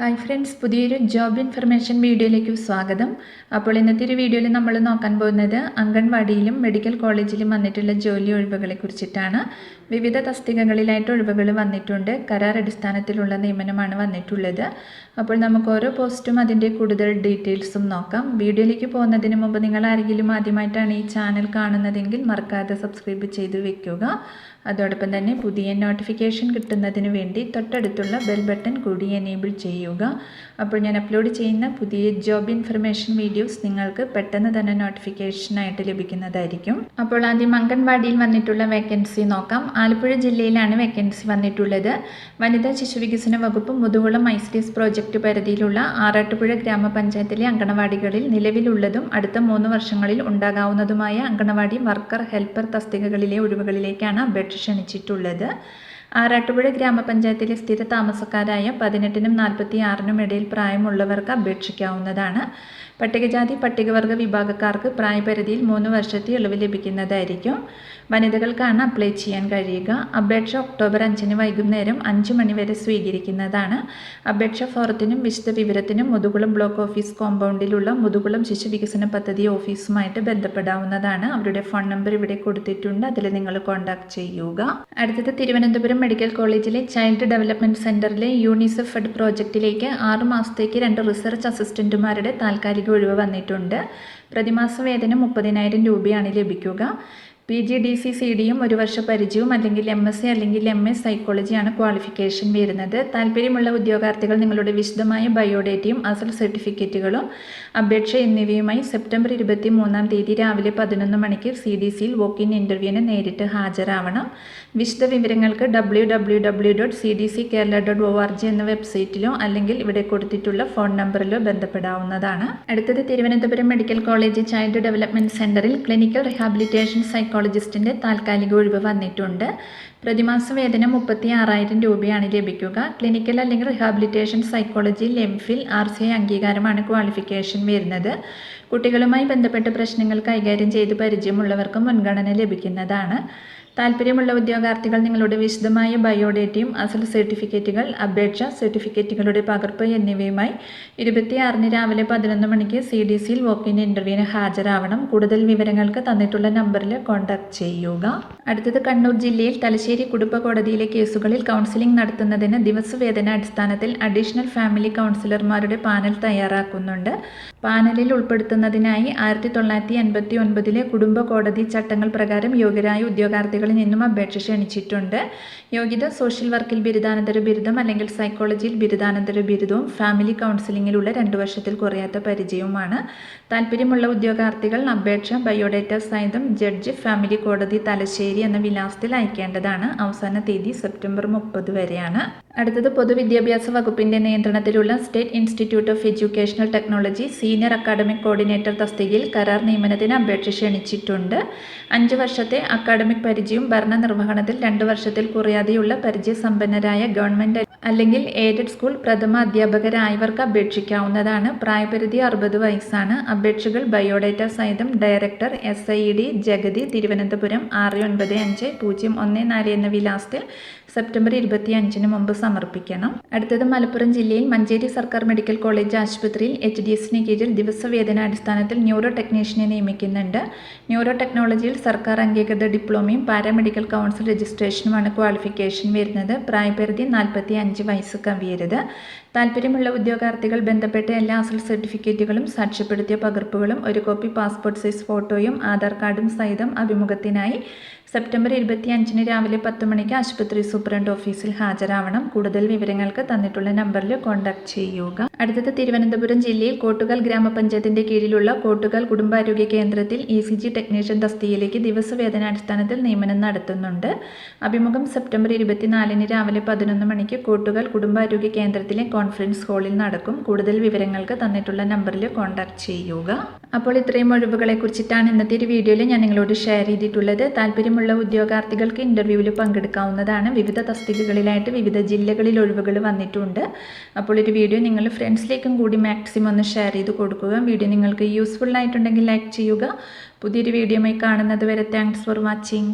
Hi friends പുതിയൊരു job information വീഡിയോയിലേക്ക് സ്വാഗതം. അപ്പോൾ ഇന്നത്തെ ഒരു വീഡിയോയിൽ നമ്മൾ നോക്കാൻ പോകുന്നത് അംഗൻവാടിയിലും മെഡിക്കൽ കോളേജിലും വന്നിട്ടുള്ള ജോലി ഒഴിവുകളെ കുറിച്ചിട്ടാണ്. വിവിധ തസ്തികകളിലായിട്ട് ഒഴിവുകൾ വന്നിട്ടുണ്ട്. കരാർ അടിസ്ഥാനത്തിലുള്ള നിയമനമാണ് വന്നിട്ടുള്ളത്. അപ്പോൾ നമുക്ക് ഓരോ പോസ്റ്റും അതിന്റെ കൂടുതൽ ഡീറ്റെയിൽസും നോക്കാം. വീഡിയോയിലേക്ക് പോകുന്നതിന് മുമ്പ് നിങ്ങൾ ആരെങ്കിലും ആദ്യമായിട്ടാണ് ഈ ചാനൽ കാണുന്നതെങ്കിൽ മറക്കാതെ സബ്സ്ക്രൈബ് ചെയ്ത് വെക്കുക. അതോടൊപ്പം തന്നെ പുതിയ നോട്ടിഫിക്കേഷൻ കിട്ടുന്നതിന് വേണ്ടി തൊട്ടടുത്തുള്ള ബെൽ ബട്ടൺ കൂടി എനേബിൾ ചെയ്യുക. അപ്പോൾ ഞാൻ അപ്ലോഡ് ചെയ്യുന്ന പുതിയ ജോബ് ഇൻഫർമേഷൻ വീഡിയോസ് നിങ്ങൾക്ക് പെട്ടെന്ന് തന്നെ നോട്ടിഫിക്കേഷനായിട്ട് ലഭിക്കുന്നതായിരിക്കും. അപ്പോൾ ആദ്യം അംഗൻവാടിയിൽ വന്നിട്ടുള്ള വേക്കൻസി നോക്കാം. ആലപ്പുഴ ജില്ലയിലാണ് വേക്കൻസി വന്നിട്ടുള്ളത്. വനിതാ ശിശുവികസന വകുപ്പ് മുതുകുളം ഐസിഡിഎസ് പ്രോജക്റ്റ് പരിധിയിലുള്ള ആറാട്ടുപുഴ ഗ്രാമപഞ്ചായത്തിലെ അംഗനവാടികളിൽ നിലവിലുള്ളതും അടുത്ത മൂന്ന് വർഷങ്ങളിൽ ഉണ്ടാകാവുന്നതുമായ അംഗനവാടി വർക്കർ ഹെൽപ്പർ തസ്തികകളിലെ ഒഴിവുകളിലേക്കാണ് അപേക്ഷ ക്ഷണിച്ചിട്ടുള്ളത്. ആറാട്ടുപുഴ ഗ്രാമപഞ്ചായത്തിലെ സ്ഥിര താമസക്കാരായ പതിനെട്ടിനും നാൽപ്പത്തി ആറിനും ഇടയിൽ പ്രായമുള്ളവർക്ക് അപേക്ഷിക്കാവുന്നതാണ്. പട്ടികജാതി പട്ടികവർഗ വിഭാഗക്കാർക്ക് പ്രായപരിധിയിൽ മൂന്ന് വർഷത്തെ ഇളവ് ലഭിക്കുന്നതായിരിക്കും. വനിതകൾക്കാണ് അപ്ലൈ ചെയ്യാൻ കഴിയുക. അപേക്ഷ ഒക്ടോബർ അഞ്ചിന് വൈകുന്നേരം അഞ്ച് മണി വരെ സ്വീകരിക്കുന്നതാണ്. അപേക്ഷ ഫോറത്തിനും വിശദ വിവരത്തിനും മുതുകുളം ബ്ലോക്ക് ഓഫീസ് കോമ്പൗണ്ടിലുള്ള മുതുകുളം ശിശു വികസന പദ്ധതി ഓഫീസുമായിട്ട് ബന്ധപ്പെടാവുന്നതാണ്. അവരുടെ ഫോൺ നമ്പർ ഇവിടെ കൊടുത്തിട്ടുണ്ട്. അതിൽ നിങ്ങൾ കോൺടാക്ട് ചെയ്യുക. അടുത്തത് തിരുവനന്തപുരം മെഡിക്കൽ കോളേജിലെ ചൈൽഡ് ഡെവലപ്മെന്റ് സെന്ററിലെ യൂണിസെഫ് ഫെഡ് പ്രോജക്റ്റിലേക്ക് ആറു മാസത്തേക്ക് രണ്ട് റിസർച്ച് അസിസ്റ്റന്റുമാരുടെ താൽക്കാലിക ഒഴിവ് വന്നിട്ടുണ്ട്. പ്രതിമാസ വേതനം മുപ്പതിനായിരം രൂപയാണ് ലഭിക്കുക. P G D C C ഡിയും ഒരു വർഷ പരിചയവും അല്ലെങ്കിൽ എം എസ് സി അല്ലെങ്കിൽ എം എസ് സൈക്കോളജിയാണ് ക്വാളിഫിക്കേഷൻ വരുന്നത്. താല്പര്യമുള്ള ഉദ്യോഗാർത്ഥികൾ നിങ്ങളുടെ വിശദമായ ബയോഡേറ്റയും അസൽ സർട്ടിഫിക്കറ്റുകളും അപേക്ഷ എന്നിവയുമായി സെപ്റ്റംബർ ഇരുപത്തി മൂന്നാം തീയതി രാവിലെ പതിനൊന്ന് മണിക്ക് സി ഡി സിയിൽ വോക്ക് ഇൻ ഇന്റർവ്യൂവിന് നേരിട്ട് ഹാജരാവണം. വിശദ വിവരങ്ങൾക്ക് W W W dot C D C Kerala dot O R G എന്ന വെബ്സൈറ്റിലോ അല്ലെങ്കിൽ ഇവിടെ കൊടുത്തിട്ടുള്ള ഫോൺ നമ്പറിലോ ബന്ധപ്പെടാവുന്നതാണ്. അടുത്തത് Thiruvananthapuram medical college child development സെന്ററിൽ ക്ലിനിക്കൽ റിഹാബിലിറ്റേഷൻ സൈക്കോളജിസ്റ്റിന്റെ താൽക്കാലിക ഒഴിവ് വന്നിട്ടുണ്ട്. പ്രതിമാസ വേതനം മുപ്പത്തി ആറായിരം രൂപയാണ് ലഭിക്കുക. ക്ലിനിക്കൽ അല്ലെങ്കിൽ rehabilitation psychology MPhil phil R C I അംഗീകാരമാണ് ക്വാളിഫിക്കേഷൻ വരുന്നത്. കുട്ടികളുമായി ബന്ധപ്പെട്ട പ്രശ്നങ്ങൾ കൈകാര്യം ചെയ്ത് പരിചയമുള്ളവർക്ക് മുൻഗണന ലഭിക്കുന്നതാണ്. താല്പര്യമുള്ള ഉദ്യോഗാർത്ഥികൾ നിങ്ങളുടെ വിശദമായ ബയോഡേറ്റയും അസൽ സർട്ടിഫിക്കറ്റുകൾ അപേക്ഷ സർട്ടിഫിക്കറ്റുകളുടെ പകർപ്പ് എന്നിവയുമായി ഇരുപത്തിയാറിന് രാവിലെ പതിനൊന്ന് മണിക്ക് സി ഡി സിയിൽ വോക്കിൻ ഇന്റർവ്യൂവിന് ഹാജരാവണം. കൂടുതൽ വിവരങ്ങൾക്ക് തന്നിട്ടുള്ള നമ്പറിൽ കോൺടാക്ട് ചെയ്യുക. അടുത്തത് കണ്ണൂർ ജില്ലയിൽ തലശ്ശേരി കുടുംബ കോടതിയിലെ കേസുകളിൽ കൗൺസിലിംഗ് നടത്തുന്നതിന് ദിവസവേതന അടിസ്ഥാനത്തിൽ അഡീഷണൽ ഫാമിലി കൗൺസിലർമാരുടെ പാനൽ തയ്യാറാക്കുന്നുണ്ട്. പാനലിൽ ഉൾപ്പെടുത്തുന്നതിനായി ആയിരത്തി തൊള്ളായിരത്തി എൺപത്തി ഒൻപതിലെ കുടുംബ കോടതി ചട്ടങ്ങൾ പ്രകാരം യോഗ്യരായ ഉദ്യോഗാർത്ഥികളിൽ നിന്നും അപേക്ഷ ക്ഷണിച്ചിട്ടുണ്ട്. യോഗ്യത സോഷ്യൽ വർക്കിൽ ബിരുദാനന്തര ബിരുദം അല്ലെങ്കിൽ സൈക്കോളജിയിൽ ബിരുദാനന്തര ബിരുദവും ഫാമിലി കൗൺസിലിങ്ങിലുള്ള രണ്ട് വർഷത്തിൽ കുറയാത്ത പരിചയവുമാണ്. താല്പര്യമുള്ള ഉദ്യോഗാർത്ഥികൾ അപേക്ഷ ബയോഡേറ്റ സഹിതം ജഡ്ജ് ഫാമിലി കോടതി തലശ്ശേരി എന്ന വിലാസത്തിൽ അയക്കേണ്ടതാണ്. അവസാന തീയതി സെപ്റ്റംബർ മുപ്പത് വരെയാണ്. അടുത്തത് പൊതുവിദ്യാഭ്യാസ വകുപ്പിന്റെ നിയന്ത്രണത്തിലുള്ള state institute of educational technology senior academic coordinator തസ്തികയിൽ കരാർ നിയമനത്തിന് അപേക്ഷ ക്ഷണിച്ചിട്ടുണ്ട്. അഞ്ച് വർഷത്തെ അക്കാഡമിക് പരിചയവും ഭരണനിർവഹണത്തിൽ രണ്ട് വർഷത്തിൽ കുറയാതെയുള്ള പരിചയസമ്പന്നരായ ഗവൺമെന്റ് അല്ലെങ്കിൽ എയ്ഡഡ് സ്കൂൾ പ്രഥമ അധ്യാപകരായവർക്ക് അപേക്ഷിക്കാവുന്നതാണ്. പ്രായപരിധി അറുപത് വയസ്സാണ്. അപേക്ഷകൾ ബയോഡേറ്റ സഹിതം director S I D Jagathy Thiruvananthapuram ആറ് ഒൻപത് അഞ്ച് പൂജ്യം ഒന്ന് നാല് എന്ന വിലാസത്തിൽ സെപ്റ്റംബർ ഇരുപത്തി അഞ്ചിന് മുമ്പ് സമർപ്പിക്കണം. അടുത്തത് മലപ്പുറം ജില്ലയിൽ മഞ്ചേരി സർക്കാർ മെഡിക്കൽ കോളേജ് ആശുപത്രിയിൽ എച്ച് ഡി എസിന് കീഴിൽ ദിവസവേതനാടിസ്ഥാനത്തിൽ ന്യൂറോ ടെക്നീഷ്യനെ നിയമിക്കുന്നുണ്ട്. ന്യൂറോ ടെക്നോളജിയിൽ സർക്കാർ അംഗീകൃത ഡിപ്ലോമയും പാരാമെഡിക്കൽ കൗൺസിൽ രജിസ്ട്രേഷനുമാണ് ക്വാളിഫിക്കേഷൻ വരുന്നത്. പ്രായപരിധി നാൽപ്പത്തി അഞ്ച് വയസ്സ് കവിയരുത്. താല്പര്യമുള്ള ഉദ്യോഗാർത്ഥികൾ ബന്ധപ്പെട്ട എല്ലാ അസൽ സർട്ടിഫിക്കറ്റുകളും സാക്ഷ്യപ്പെടുത്തിയ പകർപ്പുകളും ഒരു കോപ്പി പാസ്പോർട്ട് സൈസ് ഫോട്ടോയും ആധാർ കാർഡും സഹിതം അഭിമുഖത്തിനായി സെപ്റ്റംബർ ഇരുപത്തി അഞ്ചിന് രാവിലെ പത്ത് മണിക്ക് ആശുപത്രി സൂപ്രണ്ട് ഓഫീസിൽ ഹാജരാവണം. കൂടുതൽ വിവരങ്ങൾക്ക് തന്നിട്ടുള്ള നമ്പറിൽ കോൺടാക്ട് ചെയ്യുക. അടുത്തത് തിരുവനന്തപുരം ജില്ലയിൽ കോട്ടുകൽ ഗ്രാമപഞ്ചായത്തിന്റെ കീഴിലുള്ള കോട്ടുകൽ കുടുംബാരോഗ്യ കേന്ദ്രത്തിൽ ഇ സി ജി ടെക്നീഷ്യൻ തസ്തികയിലേക്ക് ദിവസവേതനാടിസ്ഥാനത്തിൽ നിയമനം നടത്തുന്നുണ്ട്. അഭിമുഖം സെപ്റ്റംബർ ഇരുപത്തിനാലിന് രാവിലെ പതിനൊന്ന് മണിക്ക് കോട്ടുകൽ കുടുംബാരോഗ്യ കേന്ദ്രത്തിലെ കോൺഫറൻസ് ഹാളിൽ നടക്കും. കൂടുതൽ വിവരങ്ങൾക്ക് തന്നിട്ടുള്ള നമ്പറിൽ കോൺടാക്ട് ചെയ്യുക. അപ്പോൾ ഇത്രയും ഒഴിവുകളെ കുറിച്ചിട്ടാണ് ഇന്നത്തെ ഒരു വീഡിയോയിൽ ഞാൻ നിങ്ങളോട് ഷെയർ ചെയ്തിട്ടുള്ളത്. താല്പര്യമുള്ള ഉദ്യോഗാർത്ഥികൾക്ക് ഇന്റർവ്യൂവിൽ പങ്കെടുക്കാവുന്നതാണ്. വിവിധ തസ്തികകളിലായിട്ട് വിവിധ ജില്ലകളിൽ ഒഴിവുകൾ വന്നിട്ടുണ്ട്. അപ്പോൾ ഒരു വീഡിയോ നിങ്ങൾ ഫ്രണ്ട്സിലേക്കും കൂടി മാക്സിമം ഒന്ന് ഷെയർ ചെയ്ത് കൊടുക്കുക. വീഡിയോ നിങ്ങൾക്ക് യൂസ്ഫുൾ ആയിട്ടുണ്ടെങ്കിൽ ലൈക്ക് ചെയ്യുക. പുതിയൊരു വീഡിയോയുമായി കാണുന്നത് വരെ താങ്ക്സ് ഫോർ വാച്ചിങ്